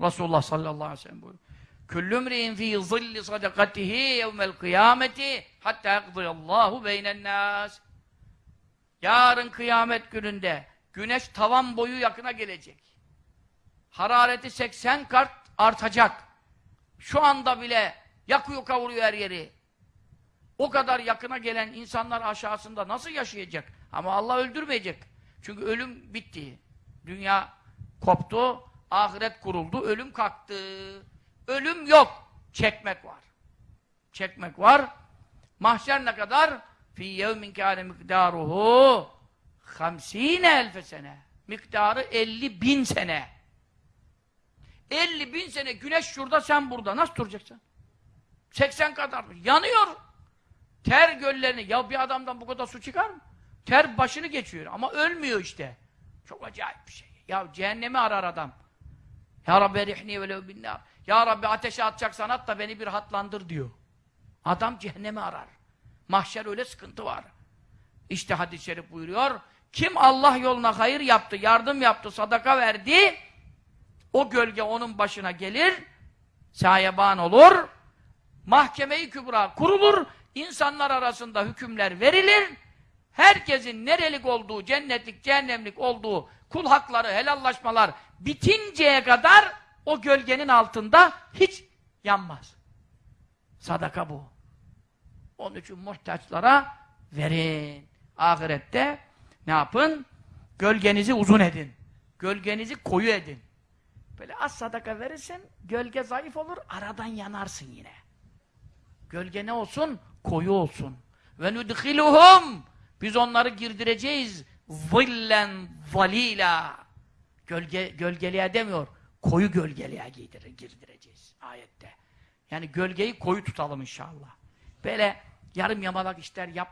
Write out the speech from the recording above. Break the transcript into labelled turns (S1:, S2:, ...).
S1: Resulullah sallallahu aleyhi ve sellem buyuruyor. Küllü mri'in fî zilli sadakatihi yevmel kıyameti hatta yakdıyallahu beynen nâs. Yarın kıyamet gününde güneş tavan boyu yakına gelecek. Harareti 80 kat artacak. Şu anda bile yakıyor kavuruyor her yeri. O kadar yakına gelen insanlar aşağısında nasıl yaşayacak? Ama Allah öldürmeyecek. Çünkü ölüm bitti. Dünya koptu, ahiret kuruldu, ölüm kalktı. Ölüm yok. Çekmek var. Çekmek var. Mahşer ne kadar? Fî yevmin kâne miktaruhu hamsîne elfe sene. Miktarı 50 bin sene. 50 bin sene güneş şurada sen burada. Nasıl duracaksın? 80 kadar. Yanıyor. Ter göllerini. Ya bir adamdan bu kadar su çıkar mı? Ter başını geçiyor ama ölmüyor işte. Çok acayip bir şey. Ya cehennemi arar adam. Ya Rabbi erihni velev binnâr. Ya Rabbi ateşe atacaksan at da beni bir hatlandır diyor. Adam cehennemi arar. Mahşer öyle sıkıntı var. İşte hadis-i şerif buyuruyor. Kim Allah yoluna hayır yaptı, yardım yaptı, sadaka verdi, o gölge onun başına gelir, sayeban olur, mahkeme-i kübra kurulur, insanlar arasında hükümler verilir, herkesin nerelik olduğu, cennetlik, cehennemlik olduğu kul hakları, helallaşmalar bitinceye kadar o gölgenin altında hiç yanmaz. Sadaka bu. Onun için muhtaçlara verin. Ahirette ne yapın? Gölgenizi uzun edin. Gölgenizi koyu edin. Böyle az sadaka verirsen gölge zayıf olur, aradan yanarsın yine. Gölge ne olsun? Koyu olsun. Ve nudkhiluhum biz onları girdireceğiz zillen zalila. Gölge gölgeliğe demiyor. Koyu gölgeliğe giydirir, girdireceğiz ayette. Yani gölgeyi koyu tutalım inşallah. Böyle yarım yamalak işler yapmayalım.